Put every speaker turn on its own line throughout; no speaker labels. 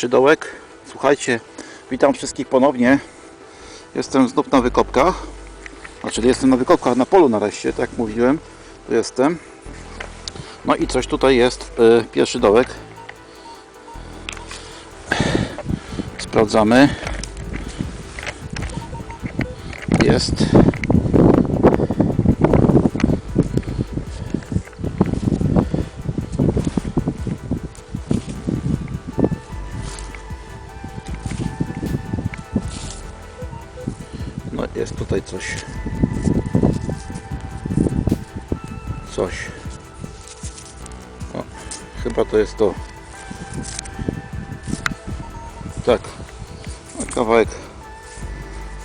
Pierwszy dołek. Słuchajcie, witam wszystkich ponownie. Jestem znów na wykopkach. Znaczy jestem na wykopkach na polu nareszcie, tak jak mówiłem. Tu jestem. No i coś tutaj jest. y, Pierwszy dołek. Sprawdzamy. Jest. Jest tutaj coś. Coś. Chyba to jest to. Tak. Kawałek.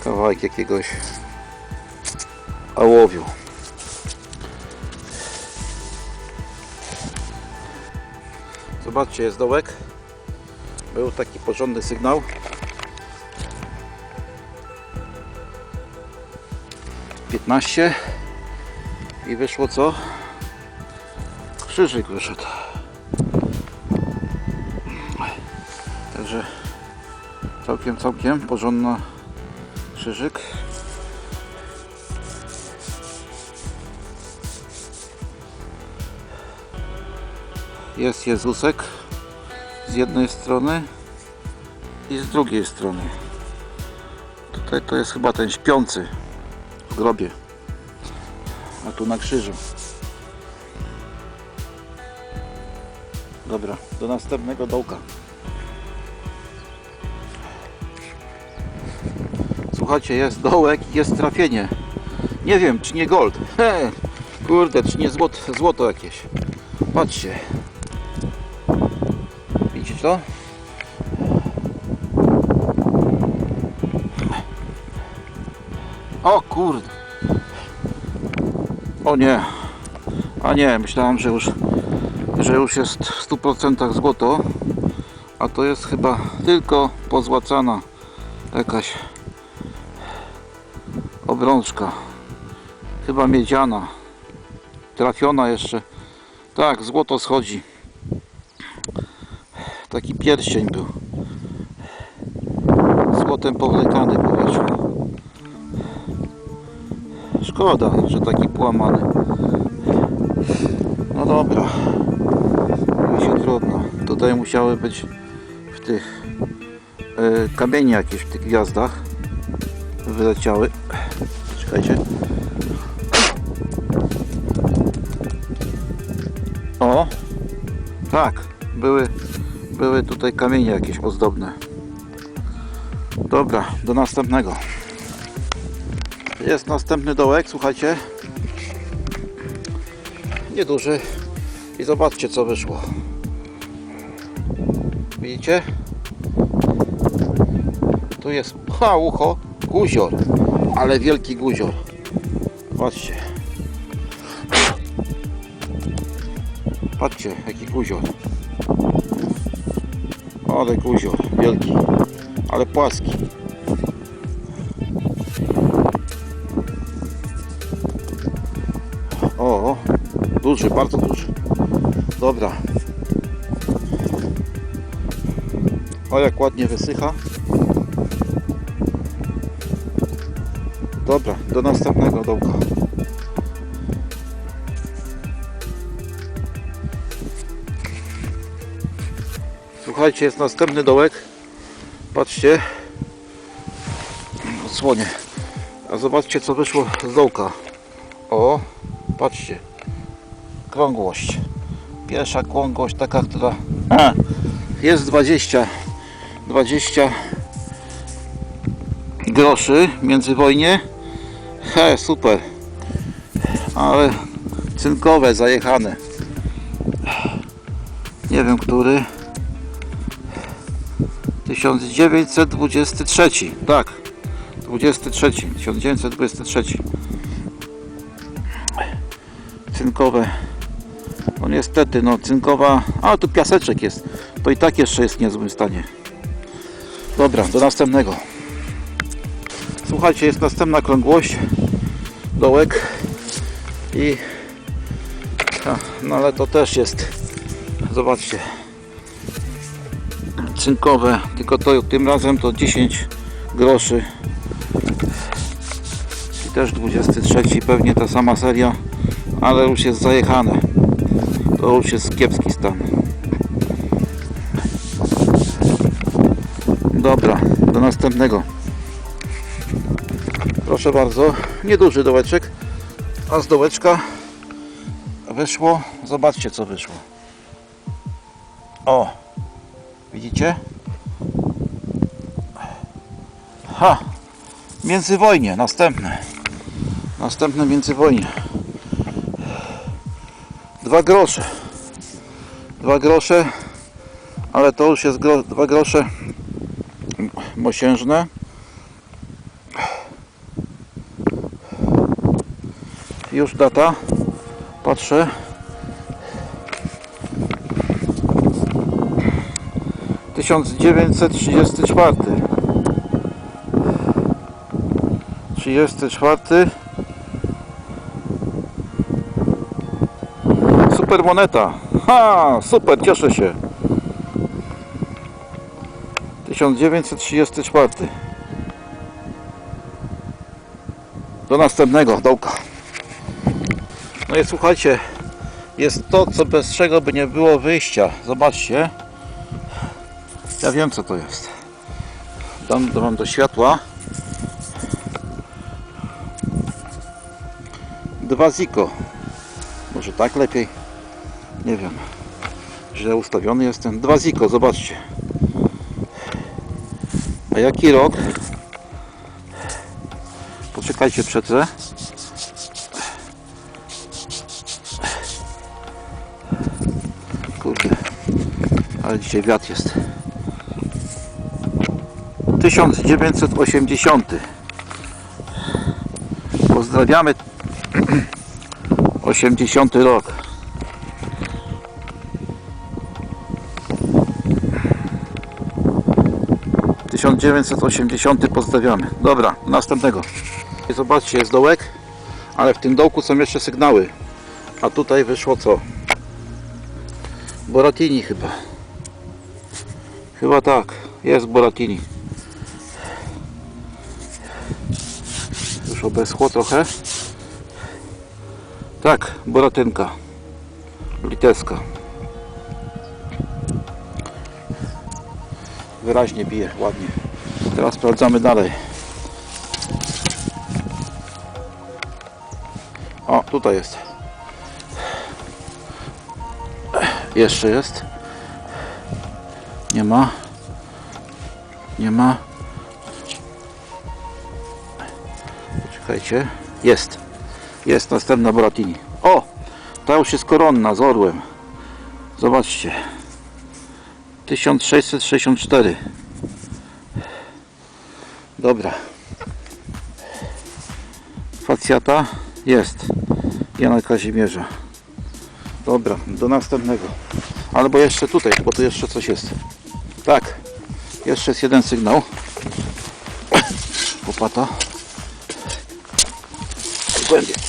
Kawałek jakiegoś ołowiu. Zobaczcie, jest dołek. Był taki porządny sygnał. Piętnaście i wyszło co? Krzyżyk wyszedł. Także całkiem, całkiem porządna krzyżyk. Jest Jezusek z jednej strony i z drugiej strony. Tutaj to jest chyba ten śpiący grobie, a tu na krzyżu. Dobra, do następnego dołka. Słuchajcie, jest dołek jest trafienie. Nie wiem, czy nie gold. He, kurde, czy nie złoto, złoto jakieś. Patrzcie. Widzicie to? O kurde. O nie. A nie, myślałem, że już, że już jest w 100% złoto. A to jest chyba tylko pozłacana jakaś obrączka. Chyba miedziana. Trafiona jeszcze. Tak, złoto schodzi. Taki pierścień był. Złotem powlekany powiedzmy. Szkoda, że taki połamany. No dobra. Mi się trudno. Tutaj musiały być w tych e, kamienie jakieś w tych gwiazdach wyleciały. Czekajcie. O! Tak, były, były tutaj kamienie jakieś ozdobne. Dobra, do następnego. Jest następny dołek, słuchajcie. Nieduży. I zobaczcie co wyszło. Widzicie? Tu jest ha, ucho, guzior. Ale wielki guzior. Patrzcie. Patrzcie, jaki guzior. Ale guzior, wielki. Ale płaski. Duży, bardzo duży. Dobra. O, jak ładnie wysycha. Dobra, do następnego dołka. Słuchajcie, jest następny dołek. Patrzcie. Odsłonię. A zobaczcie, co wyszło z dołka. O, patrzcie. Krągłość. Pierwsza krągłość, taka, która jest 20. 20 groszy międzywojnie. He, super. Ale cynkowe, zajechane. Nie wiem, który. 1923. Tak. 23. 1923. Cynkowe. No niestety, no cynkowa. A tu piaseczek jest. To i tak jeszcze jest w niezłym stanie. Dobra, do następnego. Słuchajcie, jest następna krągłość, dołek i a, no ale to też jest zobaczcie cynkowe, tylko to tym razem to 10 groszy. I też 23 pewnie ta sama seria, ale już jest zajechane. To już jest kiepski stan. Dobra, do następnego. Proszę bardzo, nieduży dołeczek, a z dołeczka wyszło, zobaczcie co wyszło. O, widzicie? Ha, międzywojnie, następne. Następne międzywojnie. Dwa grosze. Dwa grosze, ale to już jest gro, dwa grosze mosiężne. Już data. Patrzę. Tysiąc dziewięćset trzydziesty czwarty. Trzydziesty czwarty. Moneta. Ha, super, cieszę się. 1934. Do następnego dołka. No i słuchajcie, jest to, co bez czego by nie było wyjścia. Zobaczcie. Ja wiem, co to jest. Dam, dam do światła. Dwa Ziko. Może tak lepiej? Nie wiem. Źle ustawiony jestem. Dwa Ziko, zobaczcie. A jaki rok? Poczekajcie, przetrę. Kurde, ale dzisiaj wiatr jest. 1980. Pozdrawiamy 80 rok. - 1980 pozdrawiamy. Dobra, następnego. Zobaczcie, jest dołek, ale w tym dołku są jeszcze sygnały. A tutaj wyszło co? Boratini chyba. Chyba tak, jest Boratini. Już obeschło trochę. Tak, Boratynka. Litewska. Wyraźnie bije, ładnie. Teraz sprawdzamy dalej. O, tutaj jest. Jeszcze jest. Nie ma. Nie ma. Poczekajcie. Jest. Jest następna Boratini. O! Ta już jest koronna z orłem. Zobaczcie. 1664. Dobra. Facjata jest. Jana Kazimierza. Dobra, do następnego. Albo jeszcze tutaj, bo tu jeszcze coś jest. Tak. Jeszcze jest jeden sygnał. Popata. Głębiej.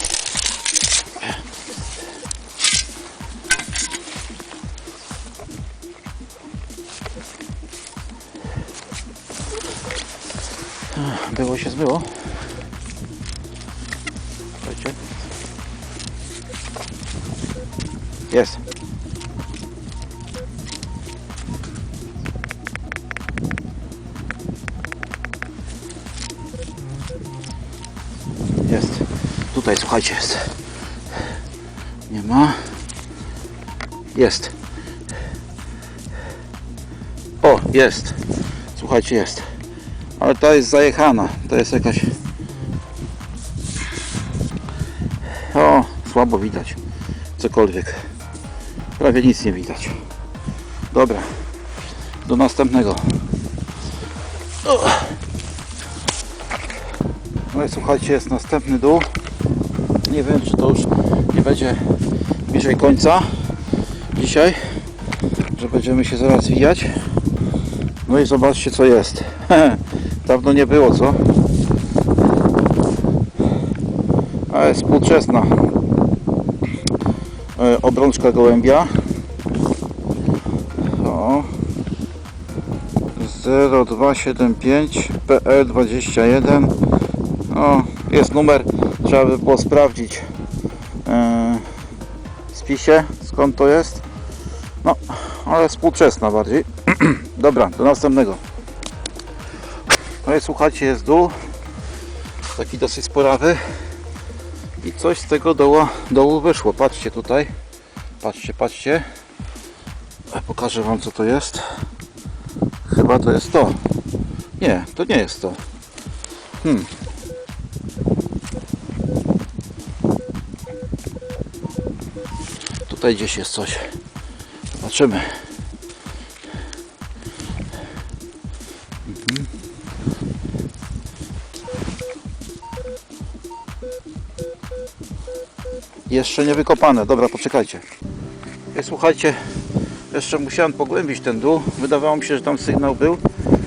Było się zbyło. Słuchajcie. Jest. Jest. Tutaj słuchajcie jest. Nie ma. Jest. O, jest. Słuchajcie, jest. Ale ta jest zajechana. To jest jakaś... O, słabo widać. Cokolwiek. Prawie nic nie widać. Dobra. Do następnego. No i słuchajcie, jest następny dół. Nie wiem, czy to już nie będzie bliżej końca dzisiaj, że będziemy się zaraz wijać. No i zobaczcie, co jest. Dawno nie było, co? Ale współczesna e, obrączka gołębia. O. 0275 PL21 no, jest numer trzeba by było sprawdzić yy, w spisie skąd to jest no ale współczesna bardziej dobra do następnego no i słuchajcie jest dół. Taki dosyć sporawy. I coś z tego dołu, dołu wyszło. Patrzcie tutaj. Patrzcie patrzcie. Pokażę wam co to jest. Chyba to jest to. Nie to nie jest to. Hmm. tutaj gdzieś jest coś. Zobaczymy Jeszcze nie wykopane. Dobra, poczekajcie. Słuchajcie, jeszcze musiałem pogłębić ten dół. Wydawało mi się, że tam sygnał był,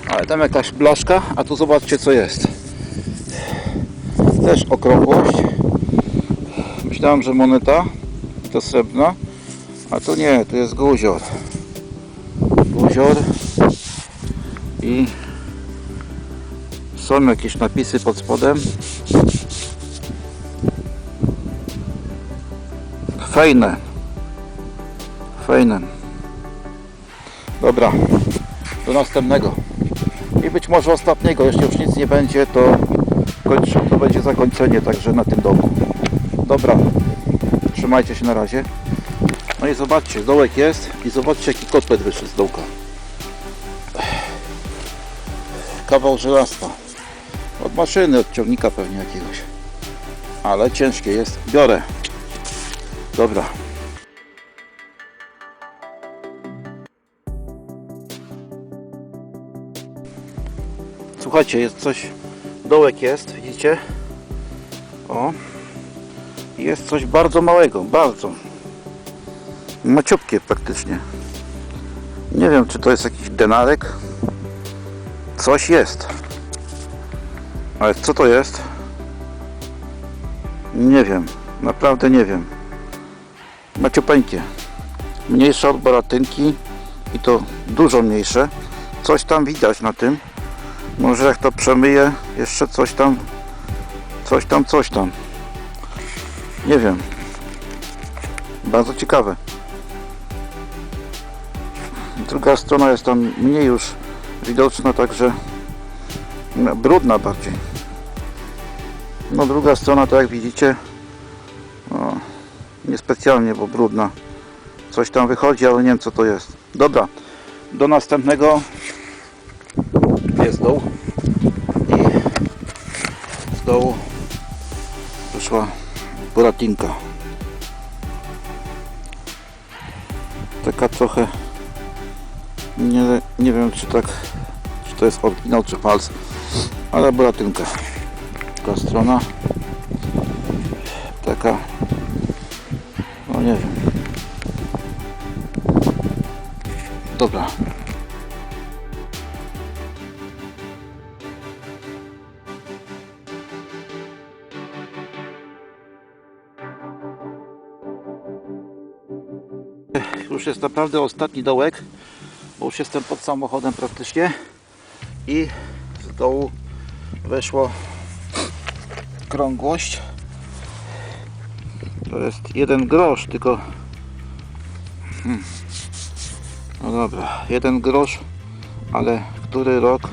ale tam jakaś blaszka, a tu zobaczcie co jest. Też okrągłość. Myślałem, że moneta to srebrna, a to nie, to jest guzior. Guzior i są jakieś napisy pod spodem. Fejne. Fejnen. Dobra, do następnego. I być może ostatniego, jeśli już nic nie będzie, to kończę, to będzie zakończenie także na tym domu. Dobra, trzymajcie się na razie. No i zobaczcie, dołek jest i zobaczcie jaki kotlet wyszedł z dołka. Kawał żelastwa. Od maszyny, od ciągnika pewnie jakiegoś. Ale ciężkie jest. Biorę. Dobra. Słuchajcie, jest coś. Dołek jest, widzicie? O. Jest coś bardzo małego, bardzo. Maciupkie praktycznie. Nie wiem, czy to jest jakiś denarek. Coś jest. Ale co to jest? Nie wiem. Naprawdę nie wiem maciupeńkie mniejsze od baratynki i to dużo mniejsze. Coś tam widać na tym. Może jak to przemyję jeszcze coś tam coś tam, coś tam. Nie wiem. Bardzo ciekawe. Druga strona jest tam mniej już widoczna także brudna bardziej. No druga strona tak jak widzicie niespecjalnie, bo brudna. Coś tam wychodzi, ale nie wiem co to jest. Dobra, do następnego jest dół i z dołu wyszła buratinka. Taka trochę nie, nie wiem czy tak czy to jest oryginał czy fals, ale buratynka. Taka strona taka no nie wiem. Dobra. Już jest naprawdę ostatni dołek, bo już jestem pod samochodem praktycznie i z dołu weszło krągłość to jest jeden grosz, tylko hmm. no dobra, jeden grosz, ale który rok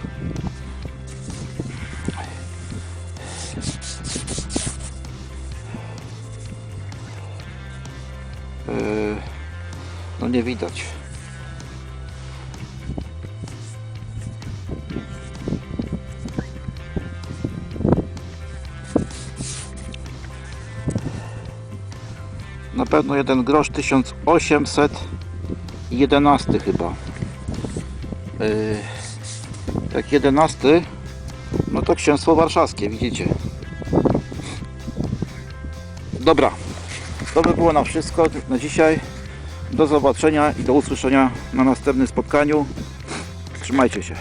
yy, no nie widać na pewno jeden grosz 1811 chyba. Yy, tak 11 no to księstwo warszawskie widzicie. Dobra to by było na wszystko na dzisiaj. Do zobaczenia i do usłyszenia na następnym spotkaniu. Trzymajcie się